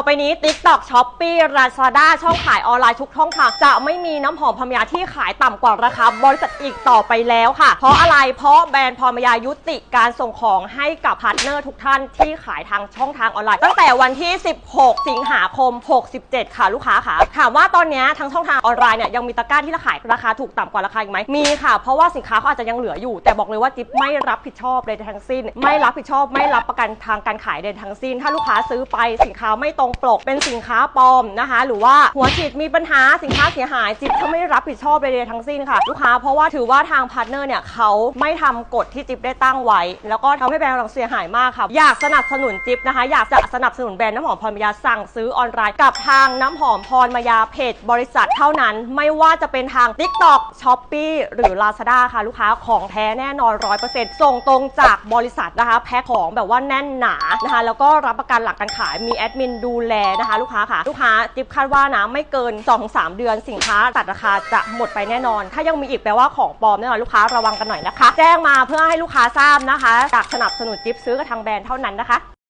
ต่อไปนี้ TikTok Shopee Lazada ช่องขายออนไลน์ทุกช่องทางจะไม่มีน้ำหอมพรมยาที่ขายต่ำกว่าราคาบริษัทอีกต่อไปแล้วค่ะ เพราะอะไรเพราะแบรนด์พรมยายุติการส่งของให้กับพาร์ทเนอร์ทุกท่านที่ขายทางช่องทางออนไลน์ตั้งแต่วันที่ 16 สิงหาคม 67 ค่ะลูกค้าค่ะ ถามว่าตอนนี้ทางช่องทางออนไลน์เนี่ยยังมีตะกร้าที่ขายราคาถูกต่ำกว่าราคาอีกไหมมีค่ะ เพราะว่าสินค้าเขาอาจจะยังเหลืออยู่ แต่บอกเลยว่าจิ๊บไม่รับผิดชอบเลยทั้งสิ้น ไม่รับผิดชอบไม่รับประกันทางการขายใดทั้งสิ้น ถ้าลูกค้าซื้อไปสินค้าไม่ตรงปกเป็นสินค้าปลอมนะคะ หรือว่าหัวฉีดมีปัญหาสินค้าเสียหายจิ๊บเขาไม่รับผิดชอบใดๆทั้งสิ้นค่ะลูกค้าเพราะว่าถือว่าทางพาร์ทเนอร์เนี่ยเขาไม่ทำกฎที่จิ๊บได้ตั้งไว้ แล้วก็ทำให้แบรนด์เราเสียหายมากค่ะอยากสนับสนุนจิ๊บนะคะ อยากจะสนับสนุนแบรนด์น้ำหอมพรมยาสั่งซื้อออนไลน์กับทางน้ำหอมพรมยาเพจบริษัทเท่านั้น ไม่ว่าจะเป็นทาง TikTok Shopee หรือ Lazada ค่ะลูกค้าของแท้แน่นอน 100%ส่งตรงจากบริษัทนะคะ แพ็คของแบบว่าแน่นหนานะคะ แล้วก็รับประกันหลักการขายมีแอดมินดูแลนะคะ ลูกค้าค่ะ ลูกค้าจิ๊บคาดว่านะไม่เกิน 2-3 เดือนสินค้าตัดราคาจะหมดไปแน่นอน ถ้ายังมีอีกแปลว่าของปลอมแน่นอนลูกค้าระวังกันหน่อยนะคะ แจ้งมาเพื่อให้ลูกค้าทราบนะคะจากสนับสนุนจิ๊บซื้อกับทางแบรนด์เท่านั้นนะคะ